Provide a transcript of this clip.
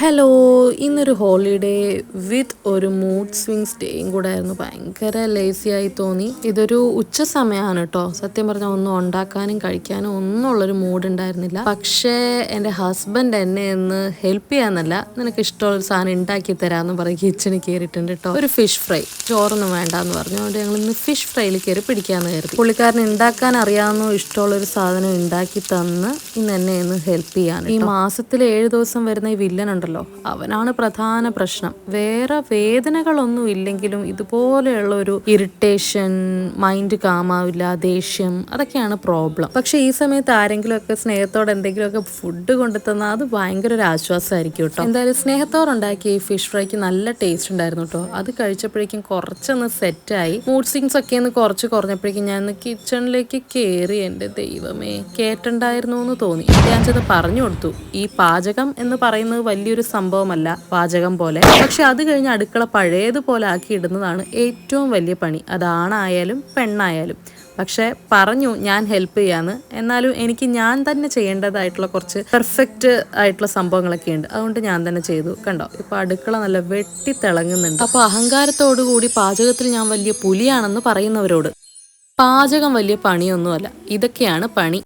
Hello ഇന്നൊരു holiday വിത്ത് ഒരു mood swings സ്റ്റേയും കൂടെ ആയിരുന്നു. ഭയങ്കര ലേസി ആയി തോന്നി. ഇതൊരു ഉച്ച സമയമാണ് കേട്ടോ സത്യം പറഞ്ഞാൽ ഒന്നും ഉണ്ടാക്കാനും കഴിക്കാനും ഒന്നും ഉള്ളൊരു മൂഡ് ഉണ്ടായിരുന്നില്ല. പക്ഷേ എന്റെ ഹസ്ബൻഡ് എന്നെ ഒന്ന് ഹെൽപ്പ് ചെയ്യാന്നല്ല നിനക്ക് ഇഷ്ടമുള്ള സാധനം ഉണ്ടാക്കി തരാമെന്ന് പറഞ്ഞ് കിച്ചണിൽ കയറിയിട്ടുണ്ട് കേട്ടോ ഒരു ഫിഷ് ഫ്രൈ ചോറൊന്നും വേണ്ടെന്ന് പറഞ്ഞു. അതുകൊണ്ട് ഞങ്ങൾ ഇന്ന് ഫിഷ് ഫ്രൈയിൽ കയറി പിടിക്കാമെന്ന് കരുതി. പുള്ളിക്കാരൻ ഉണ്ടാക്കാൻ അറിയാവുന്ന ഇഷ്ടമുള്ള ഒരു സാധനം ഉണ്ടാക്കി തന്ന് ഇന്ന് എന്നെ ഒന്ന് ഹെൽപ്പ് ചെയ്യാൻ ഈ മാസത്തിൽ ഏഴ് ദിവസം വരുന്ന ഈ വില്ലൻ ഉണ്ടല്ലോ. അവനാണ് പ്രധാന പ്രശ്നം. വേറെ വേദനകളൊന്നും ഇല്ലെങ്കിലും ഇതുപോലെയുള്ള ഒരു ഇറിറ്റേഷൻ മൈൻഡ് കാമാവില്ല ദേഷ്യം അതൊക്കെയാണ് പ്രോബ്ലം പക്ഷെ ഈ സമയത്ത് ആരെങ്കിലും ഒക്കെ സ്നേഹത്തോടെ എന്തെങ്കിലുമൊക്കെ ഫുഡ് കൊണ്ടുതന്നാൽ അത് ഭയങ്കര ഒരു ആശ്വാസമായിരിക്കും കേട്ടോ. എന്തായാലും സ്നേഹത്തോടെ ഉണ്ടാക്കിയ ഈ ഫിഷ് ഫ്രൈക്ക് നല്ല ടേസ്റ്റ് ഉണ്ടായിരുന്നു കേട്ടോ. അത് കഴിച്ചപ്പോഴേക്കും കുറച്ചൊന്ന് സെറ്റായി മൂഡ് സിങ്സ് ഒക്കെ ഒന്ന് കുറച്ച് കുറഞ്ഞപ്പോഴേക്കും ഞാൻ കിച്ചണിലേക്ക് കയറി എന്റെ ദൈവമേ കേട്ടുണ്ടായിരുന്നു എന്ന് തോന്നി. ഞാൻ ചെന്ന് പറഞ്ഞു കൊടുത്തു. ഈ പാചകം എന്ന് പറയുന്നത് വലിയൊരു സംഭവമല്ല പാചകം പോലെ. പക്ഷെ അത് കഴിഞ്ഞ് അടുക്കള പഴയതുപോലെ ആക്കി ഇടുന്നതാണ് ഏറ്റവും വലിയ പണി. അതാണായാലും പെണ്ണായാലും. പക്ഷെ പറഞ്ഞു ഞാൻ ഹെൽപ്പ് ചെയ്യാന്ന്. എന്നാലും എനിക്ക് ഞാൻ തന്നെ ചെയ്യേണ്ടതായിട്ടുള്ള കുറച്ച് പെർഫെക്റ്റ് ആയിട്ടുള്ള സംഭവങ്ങളൊക്കെ ഉണ്ട്. അതുകൊണ്ട് ഞാൻ തന്നെ ചെയ്തു. കണ്ടോ? ഇപ്പൊ അടുക്കള നല്ല വെട്ടി തിളങ്ങുന്നുണ്ട്. അപ്പൊ അഹങ്കാരത്തോടു കൂടി പാചകത്തിൽ ഞാൻ വലിയ പുലിയാണെന്ന് പറയുന്നവരോട്. പാചകം വലിയ പണിയൊന്നുമല്ല. ഇതൊക്കെയാണ് പണി.